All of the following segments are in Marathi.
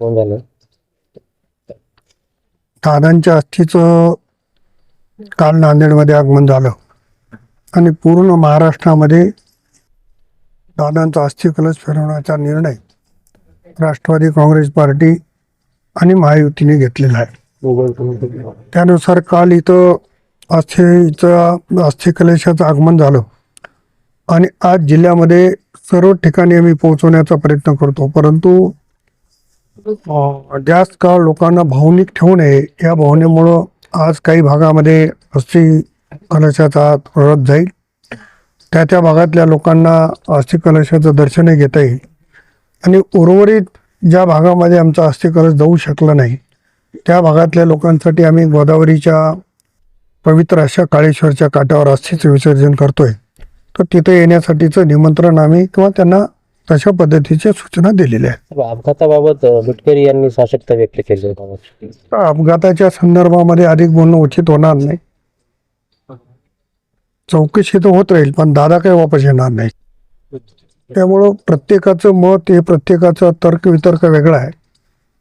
कोण झालं दादांच्या अस्थीचं काल नांदेडमध्ये आगमन झालं. आणि पूर्ण महाराष्ट्रामध्ये दादांचा अस्थि फिरवण्याचा निर्णय राष्ट्रवादी काँग्रेस पार्टी आणि महायुतीने घेतलेला आहे. त्यानुसार काल इथं अस्थीचं अस्थि कलशाचं आगमन झालं. आणि आज जिल्ह्यामध्ये सर्व ठिकाणी आम्ही पोहोचवण्याचा प्रयत्न करतो. परंतु जास्त काळ लोकांना भावनिक ठेवू नये. या भावनेमुळं आज काही भागामध्ये अस्थि कलशाचा रथ जाईल. त्या त्या भागातल्या लोकांना अस्थि कलशाचं दर्शनही घेता येईल. आणि उर्वरित ज्या भागामध्ये आमचा अस्थि कलश जाऊ शकला नाही त्या भागातल्या लोकांसाठी आम्ही गोदावरीच्या पवित्र अशा काळेश्वरच्या काठावर अस्थिचं विसर्जन करतोय. तर तिथे येण्यासाठीचं निमंत्रण आम्ही किंवा त्यांना तशा पद्धतीच्या सूचना दिलेल्या आहेत. अपघाताबाबत अ, मिटकरी यांनी साशक्ता व्यक्त केली आहे. अपघाताच्या संदर्भामध्ये अधिक बोलणं उचित होणार नाही. चौकशी तर होत राहील पण दादा काही वापस येणार नाही. त्यामुळं प्रत्येकाचं मत हे प्रत्येकाचा तर्क वितर्क वेगळा आहे.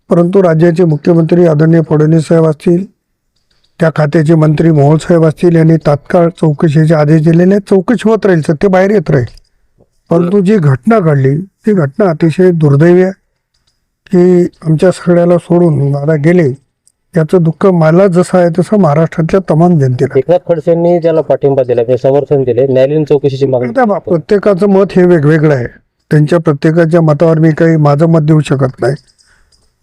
परंतु राज्याचे मुख्यमंत्री आदरणीय फडणवीस साहेब असतील त्या खात्याचे मंत्री मोहोळ साहेब असतील यांनी तात्काळ चौकशीचे आदेश दिलेले आहेत. चौकशी होत राहील सत्य बाहेर येत राहील. परंतु जी घटना घडली ती घटना अतिशय दुर्दैवी आहे की आमच्या सगळ्याला सोडून दादा गेले. याचं दुःख मला जसं आहे तसं महाराष्ट्रातल्या तमाम जनतेला. एकनाथ खडसेंनी त्याला पाठिंबा दिला म्हणजे समर्थन दिले न्यायालयीन चौकशीची मागणी आता प्रत्येकाचं मत हे वेगवेगळं आहे. त्यांच्या प्रत्येकाच्या मतावर मी काही माझं मत देऊ शकत नाही.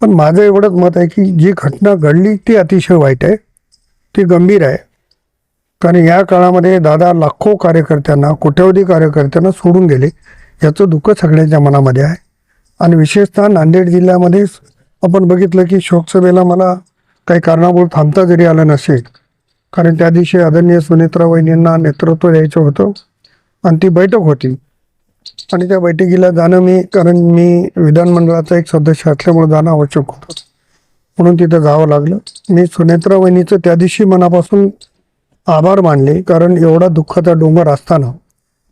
पण माझं एवढंच मत आहे की जी घटना घडली ती अतिशय वाईट आहे. ती गंभीर आहे. कारण या काळामध्ये दादा लाखो कार्यकर्त्यांना कोट्यवधी कार्यकर्त्यांना सोडून गेले. याचं दुःख सगळ्यांच्या मनामध्ये आहे. आणि विशेषतः नांदेड जिल्ह्यामध्ये आपण बघितलं की शोकसभेला मला काही कारणामुळे थांबता जरी आलं नसेल कारण त्या दिवशी आदरणीय सुनेत्रा वहिनींना नेतृत्व द्यायचं होतं आणि ती बैठक होती. आणि त्या बैठकीला जाणं मी कारण मी विधानमंडळाचा एक सदस्य असल्यामुळे जाणं आवश्यक होतं. म्हणून तिथं जावं लागलं. मी सुनेत्रा वहिनीचं त्या दिवशी मनापासून आभार मानले कारण एवढा दुःखाचा डोंगर असताना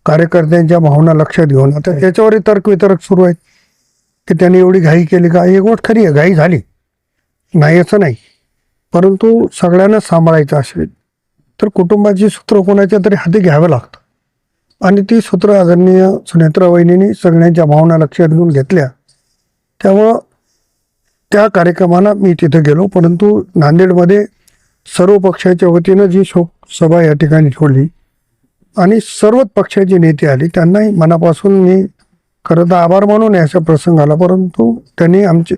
कार्यकर्त्यांच्या भावना लक्षात घेऊन आता त्याच्यावरही तर्कवितर्क सुरू आहेत की त्यांनी एवढी घाई केली का? एक गोष्ट खरी आहे घाई झाली. नाही असं नाही. परंतु सगळ्यांना सांभाळायचं असेल तर कुटुंबाची सूत्र कोणाच्या तरी हाती घ्यावं लागतं. आणि ती सूत्र आदरणीय सुनेत्रा वहिनींनी सगळ्यांच्या भावना लक्षात घेऊन घेतल्या. त्यामुळं त्या कार्यक्रमाला मी तिथे गेलो परंतु नांदेडमध्ये सर्व पक्षाच्या वतीनं जी शोक सभा या ठिकाणी ठेवली. आणि सर्वच पक्षाचे नेते आले. त्यांनाही मनापासून मी खरं तर आभार मानून अशा प्रसंग आला परंतु त्यांनी आमचे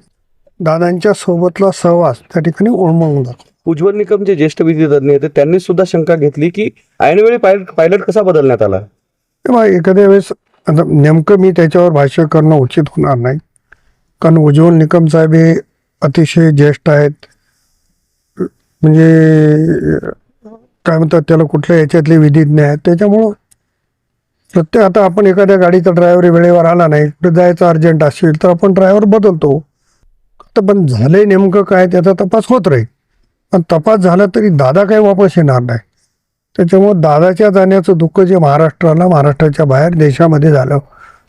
दादांच्या सोबतला सहवास त्या ठिकाणी ओळमळून दाखवला. उज्ज्वल निकम जे ज्येष्ठ विधितज्ञ आहेत त्यांनी सुद्धा शंका घेतली की ऐनवेळी पायलट पायलट कसा बदलण्यात आला? तेव्हा एखाद्या वेळेस आता नेमकं मी त्याच्यावर भाष्य करणं उचित होणार नाही. कारण उज्ज्वल निकम साहेब हे अतिशय ज्येष्ठ आहेत. म्हणजे काय म्हणतात त्याला कुठल्या याच्यातले विधिज्ञ आहेत त्याच्यामुळं प्रत्येक आता आपण एखाद्या गाडीचा ड्रायव्हर वेळेवर आला नाही कुठे जायचं अर्जंट असेल तर आपण ड्रायव्हर बदलतो. तर पण झाले नेमकं काय त्याचा तपास होत राहील. पण तपास झाला तरी दादा काही वापस येणार नाही. त्याच्यामुळं दादाच्या जाण्याचं दुःख जे महाराष्ट्राला महाराष्ट्राच्या बाहेर देशामध्ये झालं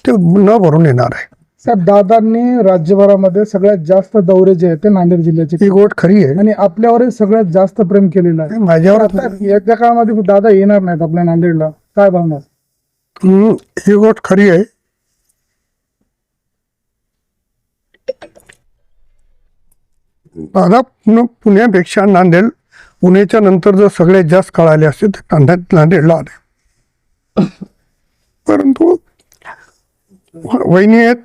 ते न भरून येणार आहे. साहेब दादांनी राज्यभरामध्ये सगळ्यात जास्त दौरे जे आहेत ते नांदेड जिल्ह्याचे ही गोष्ट खरी आहे. आणि आपल्यावर सगळ्यात जास्त प्रेम केलेलं आहे. माझ्यावर आता येत्या काळामध्ये दादा येणार नाहीत आपल्या नांदेडला? काय भावना? हम्म, ही गोष्ट खरी आहे. दादा पुणे पुण्यापेक्षा नांदेड पुण्याच्या नंतर जर सगळ्यात जास्त काळ आले असते तर नांदेड नांदेडला आले. परंतु वहिनी आहेत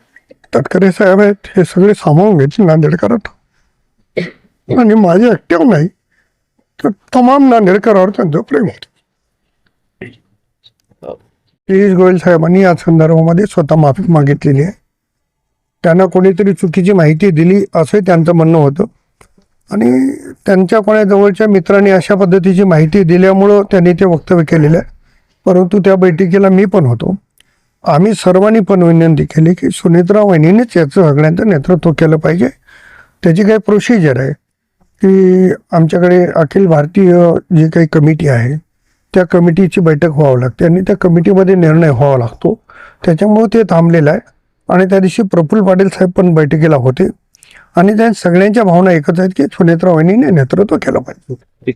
तटकरे साहेब आहेत हे सगळे सामावून घेतले नांदेडकरात आणि माझे ॲक्टिव्ह नाही तर तमाम नांदेडकरावर त्यांचं प्रेम होतं. पियुष गोयल साहेबांनी या संदर्भामध्ये स्वतः माफी मागितलेली आहे. त्यांना कोणीतरी चुकीची माहिती दिली असं त्यांचं म्हणणं होतं. आणि त्यांच्या कोणा जवळच्या मित्रांनी अशा पद्धतीची माहिती दिल्यामुळं त्यांनी ते वक्तव्य केलेलं आहे. परंतु त्या बैठकीला मी पण होतो. आम्ही सर्वांनी पण विनंती केली की सुनेत्रा वहिनीनेच याचं सगळ्यांचं नेतृत्व केलं पाहिजे. त्याची काही प्रोसिजर आहे की आमच्याकडे अखिल भारतीय जी काही कमिटी आहे त्या कमिटीची बैठक व्हावं लागते आणि त्या कमिटीमध्ये निर्णय व्हावा लागतो. त्याच्यामुळं ते थांबलेलं आहे आणि त्या दिवशी प्रफुल्ल पाटील साहेब पण बैठकीला होते आणि त्या सगळ्यांच्या भावना एकच आहेत की सुनेत्रा वहिनीने नेतृत्व केलं पाहिजे.